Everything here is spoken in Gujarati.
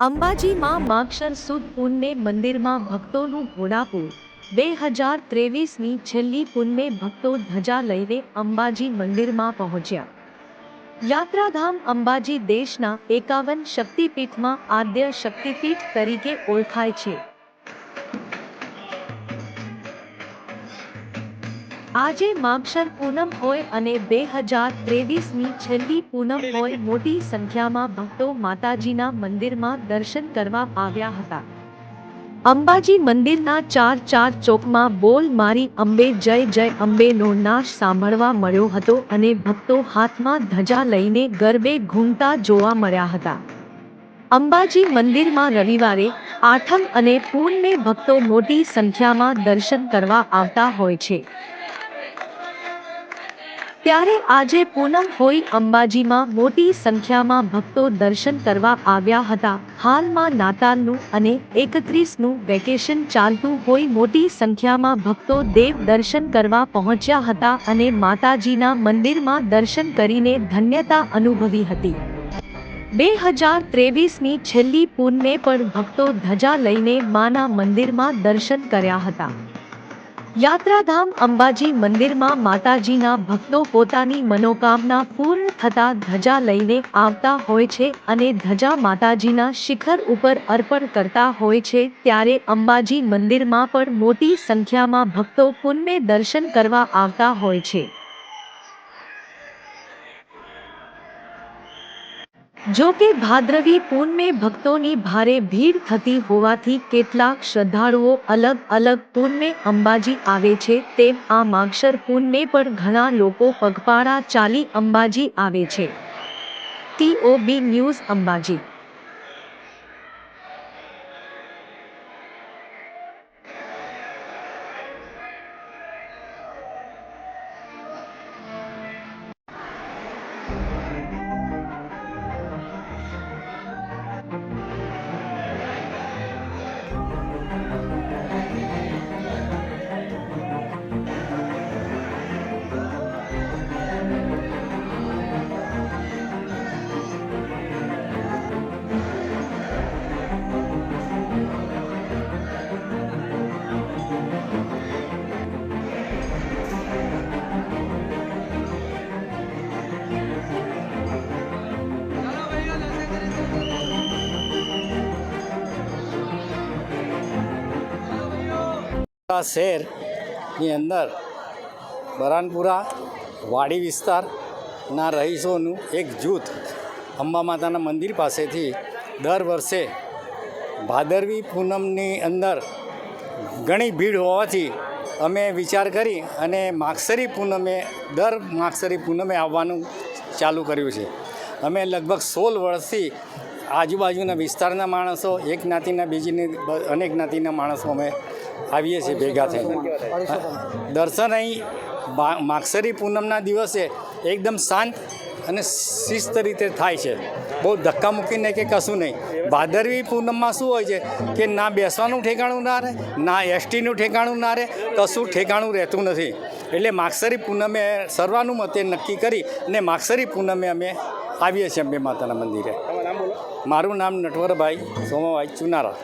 અંબાજીમાં માગશર સુદ પૂનમે મંદિરમાં ભક્તોનું ઘોડાપુર. બે હજાર ત્રેવીસની છેલ્લી પૂનમે ભક્તો ધજા લઈને અંબાજી મંદિરમાં પહોંચ્યા. યાત્રાધામ અંબાજી દેશના એકાવન શક્તિપીઠમાં આદ્ય શક્તિપીઠ તરીકે ઓળખાય છે. આજે માપસર પૂનમ હોય અને બે હજાર ત્રેવીસની છેલ્લી પૂનમ હોય મોટી સંખ્યામાં ભક્તો માતાજીના મંદિરમાં દર્શન કરવા આવ્યા હતા. અંબાજી મંદિરના ચાર ચાર ચોકમાં બોલ મારી અંબે જય જય અંબેનો નાશ સાંભળવા મળ્યો હતો અને ભક્તો હાથમાં ધજા લઈને ગરબે ઘૂમતા જોવા મળ્યા હતા. અંબાજી મંદિરમાં રવિવારે આઠમ અને પૂનમે ભક્તો મોટી સંખ્યામાં દર્શન કરવા આવતા હોય છે. ત્યારે આજે પૂનમ હોય અંબાજીમાં મોટી સંખ્યામાં ભક્તો દર્શન કરવા આવ્યા હતા. હાલમાં નાતાલનું અને એકત્રીસનું વેકેશન ચાલતું હોય મોટી સંખ્યામાં ભક્તો દેવ દર્શન કરવા પહોંચ્યા હતા અને માતાજીના મંદિરમાં દર્શન કરીને ધન્યતા અનુભવી હતી. બે હજાર ત્રેવીસની છેલ્લી પૂનમે પણ ભક્તો ધજા લઈને માના મંદિરમાં દર્શન કર્યા હતા. યાત્રાધામ અંબાજી મંદિરમાં માતાજીના ભક્તો પોતાની મનોકામના પૂર્ણ થતા ધજા લઈને આવતા હોય છે અને ધજા માતાજીના શિખર ઉપર અર્પણ કરતા હોય છે ત્યારે અંબાજી મંદિરમાં પણ મોટી સંખ્યામાં ભક્તો પુનમે દર્શન કરવા આવતા હોય છે. જો કે ભાદ્રવી પૂનમે ભક્તોની ભારે ભીડ થતી હોવાથી કેટલાક શ્રદ્ધાળુઓ અલગ અલગ પૂનમે અંબાજી આવે છે તેમ આ માગશર પૂનમે પણ ઘણા લોકો પગપાળા ચાલી અંબાજી આવે છે. TOB news Ambaji. આ શહેરની અંદર બરાનપુરા વાડી વિસ્તારના રહીશોનું એક જૂથ અંબા માતાના મંદિર પાસેથી દર વર્ષે ભાદરવી પૂનમની અંદર ઘણી ભીડ હોવાથી અમે વિચાર કરી અને માગસરી પૂનમે દર માગસરી પૂનમે આવવાનું ચાલુ કર્યું છે. અમે લગભગ સોળ વર્ષથી આજુબાજુના વિસ્તારના માણસો, એક જ્ઞાતિના બીજીની અનેક જ્ઞાતિના માણસો અમે આવીએ છીએ ભેગા થઈને. દર્શન અહીં માગસરી પૂનમના દિવસે એકદમ શાંત અને શિસ્ત રીતે થાય છે. બહુ ધક્કા મૂકીને કે કશું નહીં. ભાદરવી પૂનમમાં શું હોય છે કે ના બેસવાનું ઠેકાણું ના રહે ના એસટીનું ઠેકાણું ના રહે કશું ઠેકાણું રહેતું નથી. એટલે માગસરી પૂનમે સર્વાનુમતે નક્કી કરી અને માગસરી પૂનમે અમે આવીએ છીએ અંબે માતાના મંદિરે. મારું નામ નટવરભાઈ સોમાભાઈ ચુનારા.